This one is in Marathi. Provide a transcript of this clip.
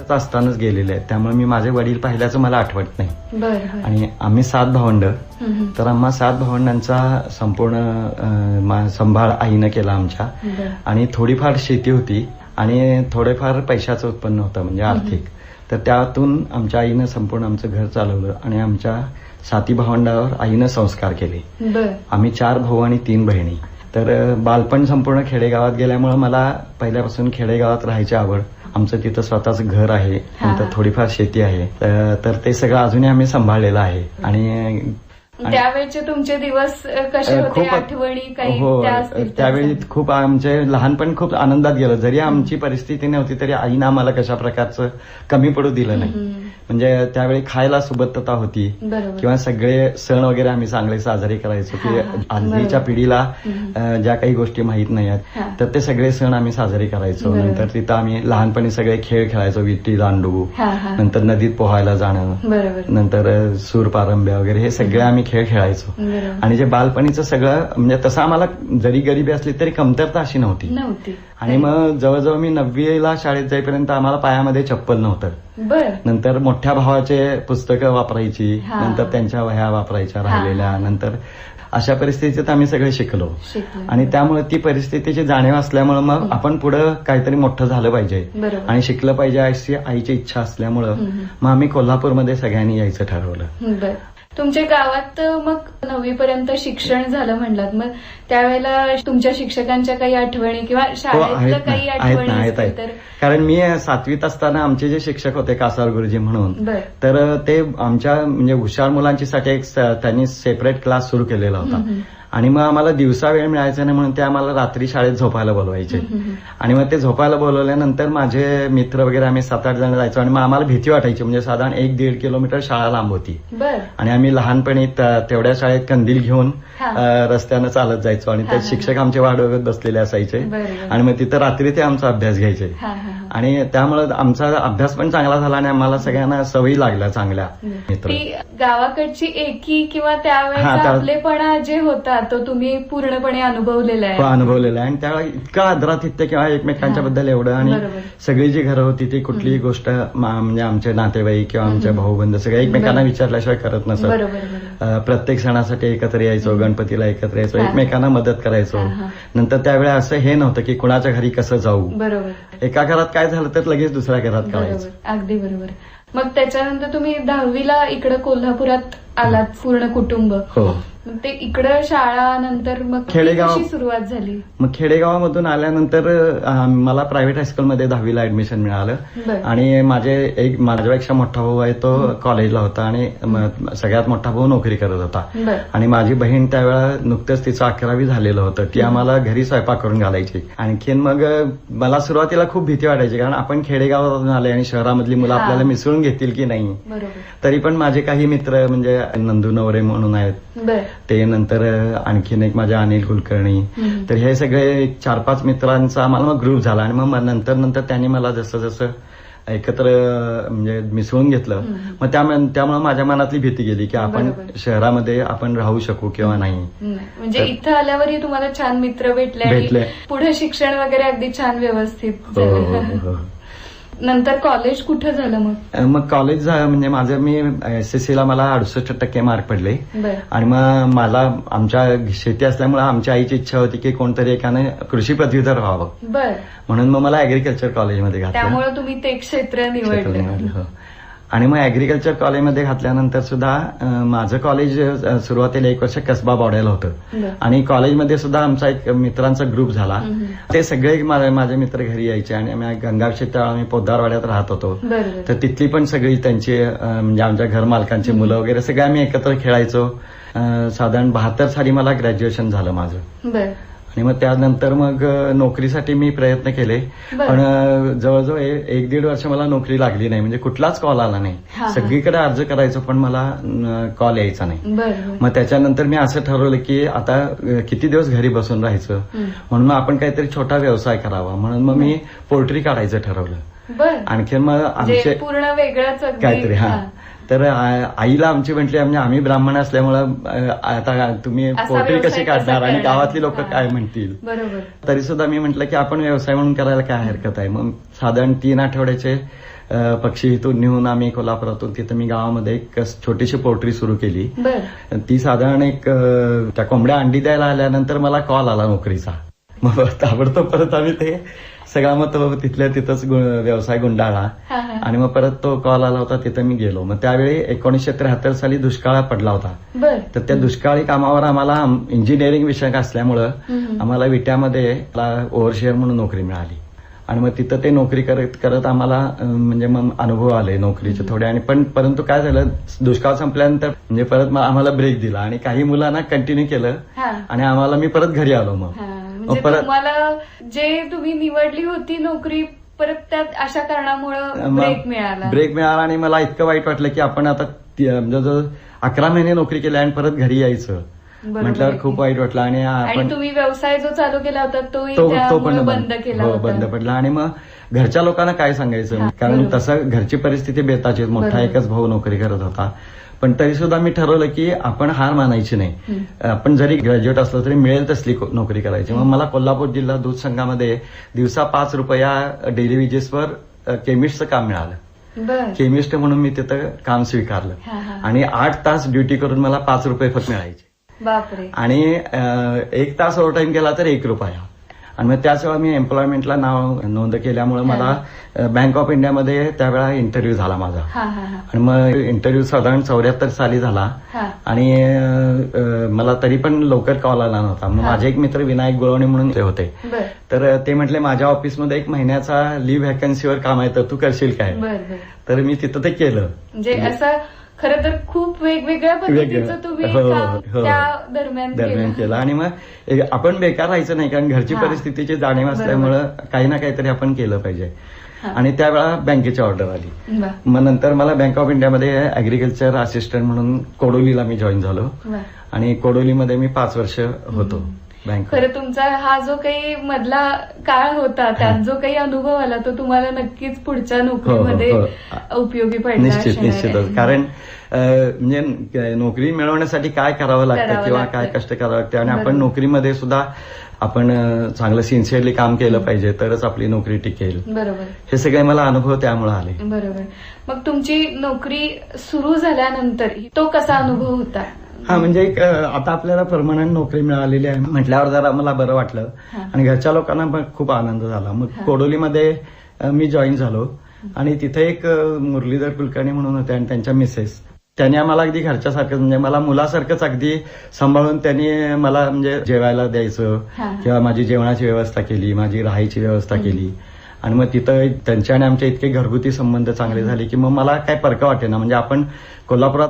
असतानाच गेलेले आहेत. त्यामुळे मी माझे वडील पाहिल्याचं मला आठवत नाही. आणि आम्ही सात भावंड. तर आम्हा सात भावंडांचा संपूर्ण सांभाळ आईनं केला आमच्या. आणि थोडीफार शेती होती आणि थोडेफार पैशाचं उत्पन्न होतं म्हणजे आर्थिक. तर त्यातून आमच्या आईनं संपूर्ण आमचं घर चालवलं आणि आमच्या साती भावंडावर आईनं संस्कार केले. आम्ही चार भाऊ आणि तीन बहिणी. तर बालपण संपूर्ण खेडेगावात गेल्यामुळे मला पहिल्यापासून खेडेगावात राहायची आवड. आमचं तिथं स्वतःच घर आहे. नंतर थोडीफार शेती आहे तर- ते सगळं अजूनही आम्ही सांभाळलेलं आहे आणि त्यावेळेचे तुमचे दिवस कसे होते आठवणी काही हो त्यावेळी. खूप आमचे लहानपण खूप आनंदात गेलं जरी आमची परिस्थिती नव्हती तरी आईनं आम्हाला कशा प्रकारचं कमी पडू दिलं नाही. म्हणजे त्यावेळी खायला सुबत्तता होती. किंवा सगळे सण वगैरे आम्ही चांगले साजरे करायचो की बरोबर. पिढीला ज्या काही गोष्टी माहीत नाही हा. आहेत तर ते सगळे सण आम्ही साजरे करायचो. नंतर तिथं आम्ही लहानपणी सगळे खेळ खेळायचो विट्टी दांडू नंतर नदीत पोहायला जाणं. नंतर सूर पारंब्या वगैरे हे सगळे आम्ही खेळ खेळायचो. आणि जे बालपणीचं सगळं म्हणजे तसं आम्हाला जरी गरिबी असली तरी कमतरता अशी नव्हती. आणि मग जवळजवळ मी नववीला शाळेत जाईपर्यंत आम्हाला पायामध्ये चप्पल नव्हतं. नंतर मोठ्या भावाचे पुस्तकं वापरायची. नंतर त्यांच्या वह्या वापरायच्या. राहिलेल्या नंतर अशा परिस्थितीत आम्ही सगळे शिकलो. आणि त्यामुळे ती परिस्थितीची जाणीव असल्यामुळे मग आपण पुढं काहीतरी मोठं झालं पाहिजे. आणि शिकलं पाहिजे अशी आईची इच्छा असल्यामुळं. मग आम्ही कोल्हापूरमध्ये सगळ्यांनी यायचं ठरवलं. तुमच्या गावात मग नववी पर्यंत शिक्षण झालं म्हणलात. मग त्यावेळेला तुमच्या शिक्षकांच्या काही आठवणी किंवा हो ना काही आहेत आठवणी असतील तर? कारण मी सातवीत असताना आमचे जे शिक्षक होते कासार गुरुजी म्हणून तर ते आमच्या म्हणजे हुशार मुलांची साठी एक त्यांनी सेपरेट क्लास सुरू केलेला होता. आणि मग आम्हाला दिवसा वेळ मिळायचा नाही म्हणून ते आम्हाला रात्री शाळेत झोपायला बोलवायचे. आणि मग ते झोपायला बोलवल्यानंतर माझे मित्र वगैरे आम्ही सात आठ जण जायचो आणि मग आम्हाला भीती वाटायची. म्हणजे साधारण एक दीड किलोमीटर शाळा लांब होती. आणि आम्ही लहानपणी तेवढ्या शाळेत कंदील घेऊन रस्त्यानं चालत जायचो आणि ते हा, शिक्षक आमचे वाट बघत बसलेले असायचे. आणि मग तिथं रात्री ते आमचा अभ्यास घ्यायचे. आणि त्यामुळे आमचा अभ्यास पण चांगला झाला आणि आम्हाला सगळ्यांना सवयी लागल्या चांगल्या मित्र. गावाकडची एकी किंवा त्यावेळेचा हा, त्या- आपलेपणा जे होता तो तुम्ही पूर्णपणे अनुभवलेला आहे अनुभवलेला आहे आणि त्यावेळेला इतका आदरातिथ्य किंवा एकमेकांच्या. बद्दल एवढं आणि. सगळी जी घरं होती ती कुठलीही गोष्ट म्हणजे आमचे नातेवाईक किंवा आमचे हम्म. भाऊबंद सगळे एकमेकांना. विचारल्याशिवाय करत नसत प्रत्येक सणासाठी एकत्र यायचो गणपतीला एकत्र यायचो. एकमेकांना मदत करायचो. नंतर त्यावेळेला असं हे नव्हतं की कुणाच्या घरी कसं जाऊ बरोबर एका घरात काय झालं तर लगेच दुसऱ्या घरात करायचं अगदी बरोबर मग त्याच्यानंतर तुम्ही दहावीला इकडे कोल्हापुरात आलात पूर्ण कुटुंब. हो. मग ते इकडं शाळा नंतर मग खेडेगाव- कशी सुरुवात झाली? मग खेडेगावामधून आल्यानंतर अ, मला प्रायव्हेट हायस्कूलमध्ये दहावीला ऍडमिशन मिळालं. बरं. आणि माझे एक माझ्यापेक्षा मोठा भाऊ आहे तो कॉलेजला होता आणि म- सगळ्यात मोठा भाऊ नोकरी करत होता. बर. आणि माझी बहीण त्यावेळेला नुकतंच तिचं अकरावी झालेलं होतं. ती आम्हाला घरी स्वयंपाक करून घालायची. आणखीन मग अ, मला सुरुवातीला खूप भीती वाटायची कारण आपण खेडेगावातून आले आणि शहरामधली मुलं हा. आपल्याला मिसळून घेतील की नाही? बरोबर. तरी पण माझे काही मित्र म्हणजे नंदू नवरे म्हणून आहेत ते नंतर आणखीन एक माझे अनिल कुलकर्णी. तर हे सगळे चार पाच मित्रांचा आम्हाला मग ग्रुप झाला आणि मग नंतर नंतर त्यांनी मला जसं जसं एकत्र म्हणजे मिसळून घेतलं. मग त्यामुळे त्यामुळे माझ्या मनातली भीती गेली की आपण. शहरामध्ये आपण राहू शकू किंवा नाही. म्हणजे इथं आल्यावरही तुम्हाला छान मित्र भेटले भेटले. पुढे शिक्षण वगैरे अगदी छान व्यवस्थित हो, हो, हो. नंतर कॉलेज कुठं झालं मग? मग कॉलेज झा- म्हणजे माझं मी एसएससी ला मला अडुसष्ट टक्के मार्क पडले. बर. आणि मग मला आमच्या शेती असल्यामुळे आमच्या आईची इच्छा होती की कोणतरी एकाने कृषी पदवीधर व्हावं. बर. म्हणून मग मला अॅग्रिकल्चर कॉलेजमध्ये घातलं. त्यामुळे तुम्ही ते क्षेत्र क्षेत्र निवडलं निवडलं, हो. आणि मग अॅग्रिकल्चर कॉलेजमध्ये घातल्यानंतर सुद्धा माझं कॉलेज सुरुवातीला एक वर्ष कसबा बॉडेला होतं. आणि कॉलेजमध्ये सुद्धा आमचा एक मित्रांचा ग्रुप झाला. ते सगळे माझे मित्र घरी यायचे आणि आम्ही गंगाव शेताळ आम्ही पोद्दारवाड्यात राहत होतो. तर तिथली पण सगळी त्यांची म्हणजे आमच्या घर मालकांची मुलं वगैरे सगळे आम्ही एकत्र खेळायचो. साधारण बहात्तर साली मला ग्रॅज्युएशन झालं माझं. आणि मग त्यानंतर मग नोकरीसाठी मी प्रयत्न केले. पण जवळजवळ एक दीड वर्ष मला नोकरी लागली नाही. म्हणजे कुठलाच कॉल आला नाही. सगळीकडे अर्ज करायचो पण मला कॉल यायचा नाही. मग त्याच्यानंतर मी असं ठरवलं की आता किती दिवस घरी बसून राहायचं. म्हणून मग आपण काहीतरी छोटा व्यवसाय करावा. म्हणून मग मी पोल्ट्री काढायचं ठरवलं. बर. आणखीन मग जे आमचे पूर्ण वेगळंच काहीतरी हा. तर आईला आमची म्हटली म्हणजे आम्ही ब्राह्मण असल्यामुळं आता तुम्ही व्यवसाय कशी कसा काढणार आणि? गावातली लोक. काय म्हणतील? तरी सुद्धा मी म्हटलं की आपण व्यवसाय म्हणून करायला काय हरकत आहे? मग साधारण तीन आठवड्याचे पक्षी इथून नेऊन आम्ही कोल्हापुरातून तिथं मी गावामध्ये एक छोटीशी पोल्ट्री सुरू केली. ती साधारण एक त्या कोंबड्या अंडी द्यायला आल्यानंतर मला कॉल आला नोकरीचा. मग ताबडतोब परत आम्ही ते सगळा मग तो तिथल्या तिथंच व्यवसाय गुंडाळला. हा आणि मग परत तो कॉल आला होता तिथं मी गेलो. मग त्यावेळी एकोणीसशे त्र्याहत्तर साली दुष्काळ पडला होता. बर. तर त्या दुष्काळी कामावर आम्हाला इंजिनिअरिंग विषयक असल्यामुळं. आम्हाला विट्यामध्ये ओव्हरशेअर म्हणून नोकरी मिळाली. आणि मग तिथं ते नोकरी करत करत आम्हाला म्हणजे मग अनुभव आले नोकरीचे थोडे. आणि पण परंतु काय झालं दुष्काळ संपल्यानंतर म्हणजे परत आम्हाला ब्रेक दिला. आणि काही मुलांना कंटिन्यू केलं. आणि आम्हाला मी परत घरी आलो मग. म्हणजे परत तुम्हाला जे तुम्ही निवडली होती नोकरी परत त्यात अशा कारणामुळं ब्रेक मिळाला. ब्रेक मिळाला आणि मला इतकं वाईट वाटलं की आपण आता ती- म्हणजे जवळ अकरा महिने नोकरी केली आणि परत घरी यायचं. बरोबर म्हटल्यावर खूप. वाईट वाटलं आणि तुम्ही व्यवसाय जो चालू केला होता तोही तो तो त्यामुळे पण बंद केला हो होता. बंद पडला. आणि मग घरच्या लोकांना काय सांगायचं? कारण. तसं घरची परिस्थिती बेताची मोठा. एकच भाऊ नोकरी करत होता. पण तरी सुद्धा मी ठरवलं की आपण हार मानायची नाही. आपण जरी ग्रॅज्युएट असलो तरी मिळेल तसली नोकरी करायची. मग मला कोल्हापूर जिल्हा दूध संघामध्ये दिवसा पाच रुपया डेली वेजेसवर केमिस्टचं काम मिळालं. केमिस्ट म्हणून मी तिथं काम स्वीकारलं. आणि आठ तास ड्युटी करून मला पाच रुपये फक्त मिळायचे. आणि एक तास ओव्हर टाइम केला तर एक रुपया. आणि मग त्याच वेळा मी एम्प्लॉयमेंटला नाव नोंद केल्यामुळे मला बँक ऑफ इंडियामध्ये त्यावेळा इंटरव्ह्यू झाला माझा. हा हा हा. आणि मग इंटरव्ह्यू साधारण चौऱ्याहत्तर साली झाला. हा. आणि मला तरी पण लवकर कॉल आला नव्हता. मग. माझे एक मित्र विनायक गुळवणे म्हणून ते होते. बर. तर ते म्हटले माझ्या ऑफिसमध्ये एक महिन्याचा लिव्ह व्हॅकन्सीवर काम आहे तर तू करशील काय? तर मी तिथं ते केलं. म्हणजे असं खरं तर खूप वेगवेगळ्या पद्धतीचं. तुम्ही हो, काम हो. त्या दरम्यान दरम्यान केलं. आणि मग आपण बेकार राहायचं नाही कारण घरची हा. परिस्थितीची जाणीव असल्यामुळं काही ना काहीतरी आपण केलं पाहिजे. हा. आणि त्यावेळा बँकेची ऑर्डर आली. मग नंतर मला बँक ऑफ इंडियामध्ये अग्रिकल्चर असिस्टंट म्हणून कोडोलीला मी जॉईन झालो. आणि कोडोलीमध्ये मी पाच वर्ष होतो. खरं तुमचा हा जो काही मधला काळ होता त्यात जो काही अनुभव आला तो तुम्हाला नक्कीच पुढच्या नोकरीमध्ये हो, उपयोगी पडला निश्चित. निश्चितच. कारण म्हणजे नोकरी मिळवण्यासाठी काय करावं लागतं किंवा. काय कष्ट करावं लागते? आणि आपण. नोकरीमध्ये सुद्धा आपण चांगलं सिन्सिअरली काम केलं पाहिजे तरच आपली नोकरी टिकेल. बरोबर. हे सगळे मला अनुभव त्यामुळे आले. बरोबर. मग तुमची नोकरी सुरू झाल्यानंतर तो कसा अनुभव होता? हा म्हणजे एक अं, आता आपल्याला परमनंट नोकरी मिळालेली आहे म्हटल्यावर जरा मला बरं वाटलं. आणि घरच्या लोकांना पण खूप आनंद झाला. मग. कोडोलीमध्ये अं, मी जॉईन झालो. आणि तिथे एक अं, मुरलीधर कुलकर्णी म्हणून होते आणि त्यांच्या मिसेस. त्यांनी आम्हाला अगदी घरच्यासारखं म्हणजे मला मुलासारखंच अगदी सांभाळून त्यांनी मला म्हणजे जेवायला द्यायचं. हा. किंवा माझी जेवणाची व्यवस्था केली माझी राहायची व्यवस्था केली. आणि मग तिथं त्यांच्या आणि आमच्या इतके घरगुती संबंध चांगले झाले की मग मला काय परका वाटे ना म्हणजे आपण कोल्हापुरात